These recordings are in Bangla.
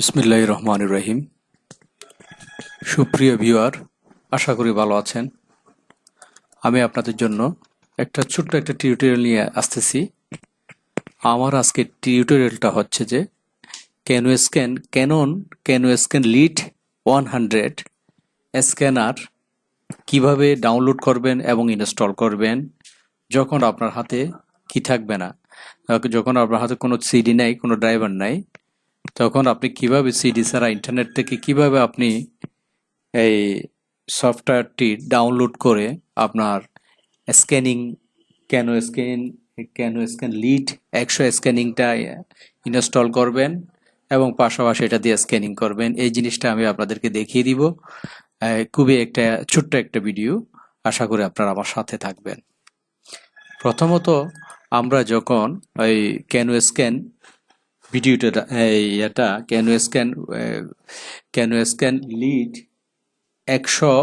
বিসমিল্লাহ রহমান রহিম সুপ্রিয় ভিউয়ার, আশা করি ভালো আছেন। আমি আপনাদের জন্য একটা ছোট্ট একটা টিউটোরিয়াল নিয়ে আসতেছি। আমার আজকে টিউটোরিয়ালটা হচ্ছে যে CanoScan Canon CanoScan LiDE one hundred scanner কীভাবে ডাউনলোড করবেন এবং ইনস্টল করবেন যখন আপনার হাতে কি থাকবে না। যখন আপনার হাতে কোনো সিডি নাই, কোনো ড্রাইভার নাই তখন আপনি কীভাবে সিডি ছাড়া ইন্টারনেট থেকে কীভাবে আপনি এই সফটওয়্যারটি ডাউনলোড করে আপনার স্ক্যানিং কেন স্ক্যান কেন স্ক্যান লিড একশো স্ক্যানিংটা ইনস্টল করবেন এবং পাশাপাশি এটা দিয়ে স্ক্যানিং করবেন। এই জিনিসটা আমি আপনাদেরকে দেখিয়ে দিব। খুবই একটা ছোট্ট একটা ভিডিও আশা করি আপনারা আমার সাথে থাকবেন। প্রথমত আমরা যখন ওই ক্যানো স্ক্যান ভিডিওটা এটা CanoScan CanoScan LiDE একশো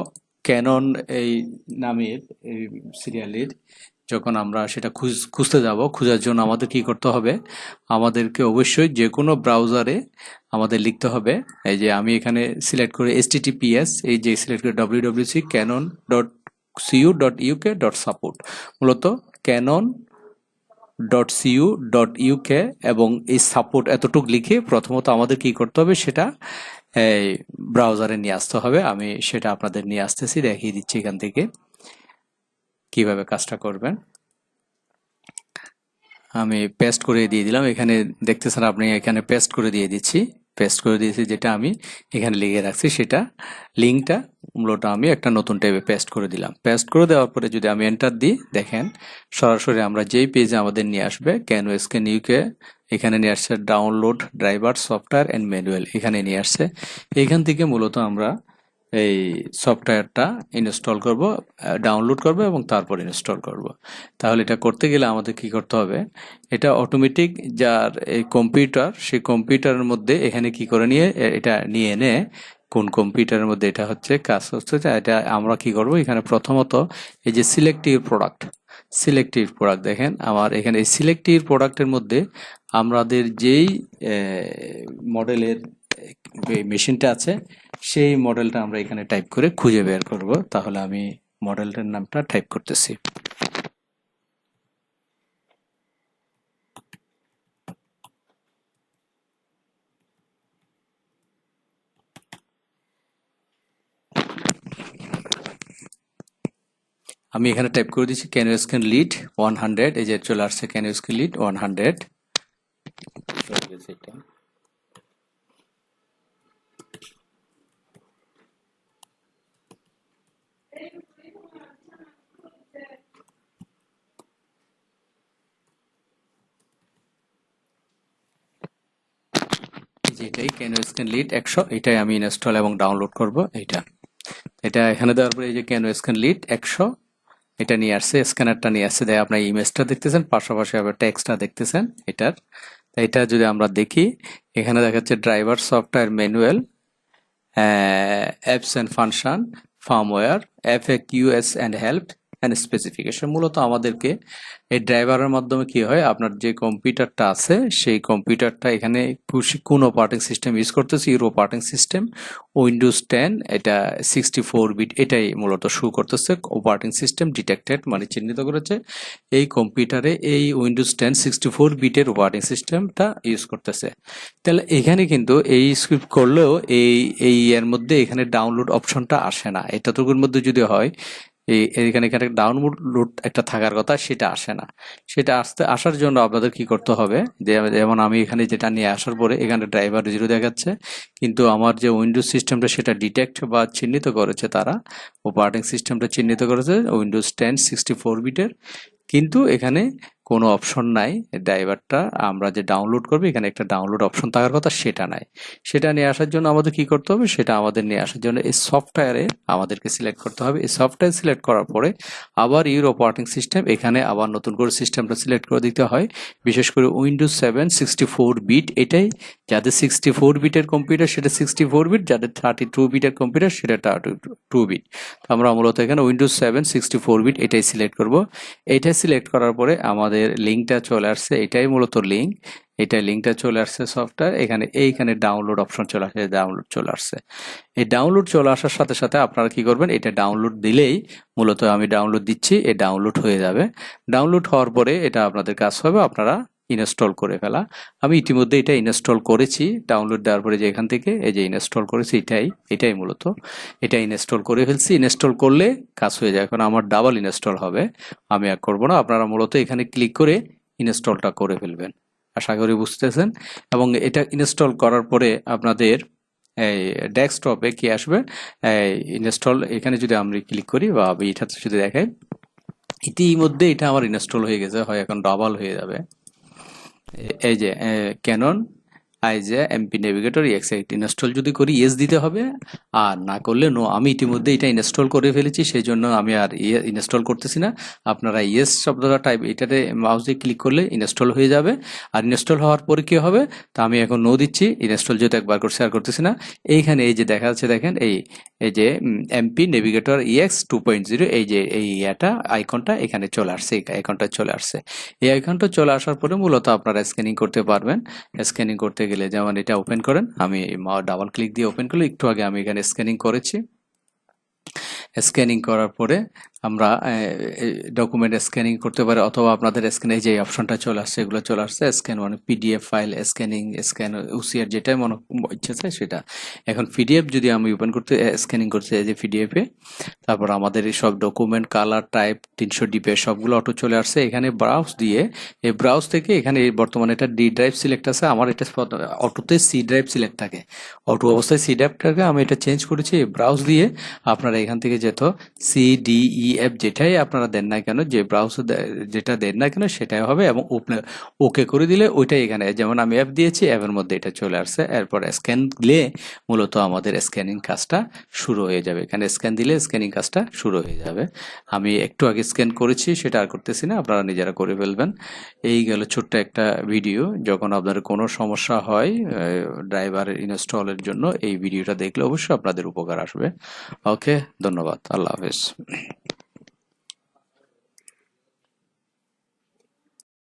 ক্যানন এই নামের এই সিরিয়ালের যখন আমরা সেটা খুঁজ, খুঁজতে যাব, খোঁজার জন্য আমাদের কি করতে হবে? আমাদেরকে অবশ্যই যে কোনো ব্রাউজারে আমাদের লিখতে হবে। এই যে আমি এখানে সিলেক্ট করে এস এই যে সিলেক্ট করে W W Canon dot CU dot UK dot support মূলত Canon dot CU dot UK এবং এই সাপোর্ট এতটুক লিখে প্রথমত আমাদের কি করতে হবে সেটা এই ব্রাউজারে নিয়ে আসতে হবে। আমি সেটা আপনাদের নিয়ে আসতেছি, দেখিয়ে দিচ্ছি এখান থেকে কীভাবে কাজটা করবেন। আমি পেস্ট করে দিয়ে দিলাম। এখানে দেখতেছেন আপনি এখানে পেস্ট করে দিয়ে দিচ্ছি। পেস্ট করে দিয়েছি, যেটা আমি এখানে লিখে রাখছি। সেটা লিঙ্কটা মূলত আমি একটা নতুন ট্যাবে পেস্ট করে দিলাম। পেস্ট করে দেওয়ার পরে যদি আমি এন্টার দিই, দেখেন সরাসরি আমরা যেই পেজে আমাদের নিয়ে আসবে ক্যান নিউকে এখানে নিয়ে আসছে download driver software and manual এখানে নিয়ে আসছে। এখান থেকে মূলত আমরা এই সফটওয়্যারটা ইনস্টল করব ডাউনলোড করব এবং তারপর ইনস্টল করব। তাহলে এটা করতে গেলে আমাদের কি করতে হবে, এটা অটোমেটিক যার এই কম্পিউটার সেই কম্পিউটারের মধ্যে এখানে কি করে নিয়ে এটা নিয়ে এনে কোন কম্পিউটারের মধ্যে এটা হচ্ছে কাজ হচ্ছে এটা আমরা কি করব, এখানে প্রথমত এই যে সিলেক্টিভ প্রোডাক্ট সিলেক্টিভ প্রোডাক্ট দেখেন, আমার এখানে এই সিলেক্টিভ প্রোডাক্টের মধ্যে আমাদের যেই মডেলের মেশিনটা আছে, সেই মডেলটা আমরা এখানে টাইপ করে খুঁজে বের করব। তাহলে আমি মডেলটার নামটা টাইপ করতেছি। আমি এখানে টাইপ করে দিচ্ছি ক্যান লিড ওয়ান হান্ড্রেড এই যে চলে আসছে ক্যান লিড ওয়ান হান্ড্রেড যে এটাই ক্যান স্ক্যান লিড একশো, এটাই আমি ইনস্টল এবং ডাউনলোড করব, এইটা। এটা এখানে দেওয়ার পরে এই যে ক্যান স্ক্যান লিড একশো, এটা নিয়ে আসছে স্ক্যানারটা নিয়ে আসছে দেয় আপনার ইমেজটা দেখতেছেন, পাশাপাশি আবার টেক্সটটা দেখতেছেন, এটার। এটা যদি আমরা দেখি, এখানে দেখা যাচ্ছে driver software manual apps and function firmware F A Qs and help and specification মূলত আমাদেরকে এই ড্রাইভারের মাধ্যমে কি হয়? আপনার যে কম্পিউটারটা আছে, সেই কম্পিউটারটা এখানে কোন অপারেটিং সিস্টেম ইউজ করতেছে? Euro operating system Windows ten এটা সিক্সটি ফোর বিট এটাই মূলত শু করতেছে। অপারেটিং সিস্টেম ডিটেক্টেড মানে চিহ্নিত করেছে। এই কম্পিউটারে এই উইন্ডোজ টেন সিক্সটি ফোর বিটের অপারেটিং সিস্টেমটা ইউজ করতেছে। তাহলে এখানে কিন্তু এই স্ক্রিপ্ট করলেও এই এই এর মধ্যে এখানে ডাউনলোড অপশনটা আসে না। এতটুকুর মধ্যে যদি হয় এখানে এখানে ডাউনলোড লোড একটা থাকার কথা, সেটা আসে না। সেটা আসতে, আসার জন্য আপনাদের কি করতে হবে? যেমন আমি এখানে যেটা নিয়ে আসার পরে এখানে ড্রাইভার জিরো দেখাচ্ছে, কিন্তু আমার যে উইন্ডোজ সিস্টেমটা সেটা ডিটেক্ট বা চিহ্নিত করেছে তারা অপারেটিং সিস্টেমটা চিহ্নিত করেছে উইন্ডোজ টেন সিক্সটি ফোর বিটের কিন্তু এখানে কোনো অপশন নাই ড্রাইভারটা আমরা যে ডাউনলোড করব, এখানে একটা ডাউনলোড অপশন থাকার কথা সেটা নাই। সেটা নিয়ে আসার জন্য আমাদের কি করতে হবে? সেটা আমাদের নিয়ে আসার জন্য এই সফটওয়্যারে আমাদেরকে সিলেক্ট করতে হবে। এই সফটওয়্যার সিলেক্ট করার পরে আবার ইউর অপারেটিং সিস্টেম এখানে আবার নতুন করে সিস্টেমটা সিলেক্ট করে দিতে হয়। বিশেষ করে windows seven sixty four bit এটাই, যাদের সিক্সটি ফোর বিটের কম্পিউটার সেটা সিক্সটি ফোর বিট যাদের থার্টি টু বিটের কম্পিউটার সেটা থার্টি টু বিট তো আমরা মূলত এখানে windows seven sixty four bit এটাই সিলেক্ট করব। এইটাই সিলেক্ট করার পরে আমাদের লিঙ্কটা চলে আসছে, এটাই মূলত লিঙ্ক এটা লিঙ্কটা চলে আসছে সফটওয়্যার এখানে, এইখানে ডাউনলোড অপশন চলে আসছে ডাউনলোড চলে আসছে। এই ডাউনলোড চলে আসার সাথে সাথে আপনারা কি করবেন, এটা ডাউনলোড দিলেই মূলত আমি ডাউনলোড দিচ্ছি, এ ডাউনলোড হয়ে যাবে। ডাউনলোড হওয়ার পরে এটা আপনাদের কাজ হবে, আপনারা ইনস্টল করে ফেলা। আমি ইতিমধ্যে এটা ইনস্টল করেছি, ডাউনলোড দেওয়ার পরে যে এখান থেকে, এই যে ইনস্টল করেছি, এটাই এটাই মূলত। এটা ইনস্টল করে ফেলছি, ইনস্টল করলে কাজ হয়ে যায়। এখন আমার ডাবল ইনস্টল হবে, আমি আর করব না। আপনারা মূলত এখানে ক্লিক করে ইনস্টলটা করে ফেলবেন, আশা করি বুঝতেছেন। এবং এটা ইনস্টল করার পরে আপনাদের এই ডেস্কটপে কি আসবে? ইনস্টল, এখানে যদি আমি ক্লিক করি বা এটাতে যদি দেখাই, ইতিমধ্যে এটা আমার ইনস্টল হয়ে গেছে, হয় এখন ডাবল হয়ে যাবে। এই যে Canon IJ MP navigator X eight install যদি করি ইয়েস দিতে হবে। আর না করলে নো আমি ইতিমধ্যে এটা ইনস্টল করে ফেলেছি সেই জন্য আমি আর ইনস্টল করতেছি না। আপনারা ইয়েস শব্দটা টাইপ এটাতে মাউস ক্লিক করলে ইনস্টল হয়ে যাবে। আর ইনস্টল হওয়ার পরে কী হবে? তা আমি এখন নো দিচ্ছি ইনস্টল যেহেতু একবার করে শেয়ার করতেছি না। এইখানে এই যে দেখা যাচ্ছে, দেখেন, এই এই যে MP navigator EX two point zero এই যে, এই ইয়েটা আইকনটা এখানে চলে আসছে, এই আইকনটা চলে আসছে। এই আইকনটা চলে আসার পরে মূলত আপনারা স্ক্যানিং করতে পারবেন। স্ক্যানিং করতে গেলে যেমন এটা ওপেন করেন, আমি ডাবল ক্লিক দিয়ে ওপেন করলে, একটু আগে আমি এখানে স্ক্যানিং করেছি। স্ক্যানিং করার পরে আমরা ডকুমেন্ট স্ক্যানিং করতে পারি, অথবা আপনাদের স্ক্যানে যে অপশনটা চলে আসছে, এগুলো চলে আসছে স্ক্যান মানে PDF file scanning scan OCR যেটাই মনে ইচ্ছে চায় সেটা। এখন পিডিএফ যদি আমি ওপেন করতে স্ক্যানিং করতে চাই যে পিডিএফে তারপর আমাদের এই সব ডকুমেন্ট কালার টাইপ তিনশো ডিপে সবগুলো অটো চলে আসছে। এখানে ব্রাউজ দিয়ে, এই ব্রাউজ থেকে এখানে বর্তমানে এটা ডি ড্রাইভ সিলেক্ট আছে, আমার এটা অটোতে সি ড্রাইভ সিলেক্ট থাকে। অটো অবস্থায় সি ড্রাইভটাকে আমি এটা চেঞ্জ করেছি ব্রাউজ দিয়ে আপনারা এখান থেকে যেত সি ডি ই এফ যেটাই আপনারা দেন না কেন, যে ব্রাউজার যেটা দেন না কেন সেটাই হবে এবং ওকে করে দিলে ওইটাই এখানে, যেমন আমি অ্যাপ দিয়েছি অ্যাপের মধ্যে এটা চলে আসছে। এরপর স্ক্যান দিলে মূলত আমাদের স্ক্যানিং কাজটা শুরু হয়ে যাবে। এখানে স্ক্যান দিলে স্ক্যানিং কাজটা শুরু হয়ে যাবে। আমি একটু আগে স্ক্যান করেছি, সেটা আর করতেছি না, আপনারা নিজেরা করে ফেলবেন। এই গেল ছোট্ট একটা ভিডিও যখন আপনার কোনো সমস্যা হয় ড্রাইভার ইনস্টলের জন্য, এই ভিডিওটা দেখলে অবশ্যই আপনাদের উপকার আসবে। ওকে ধন্যবাদ, আল্লাহ হাফেজ।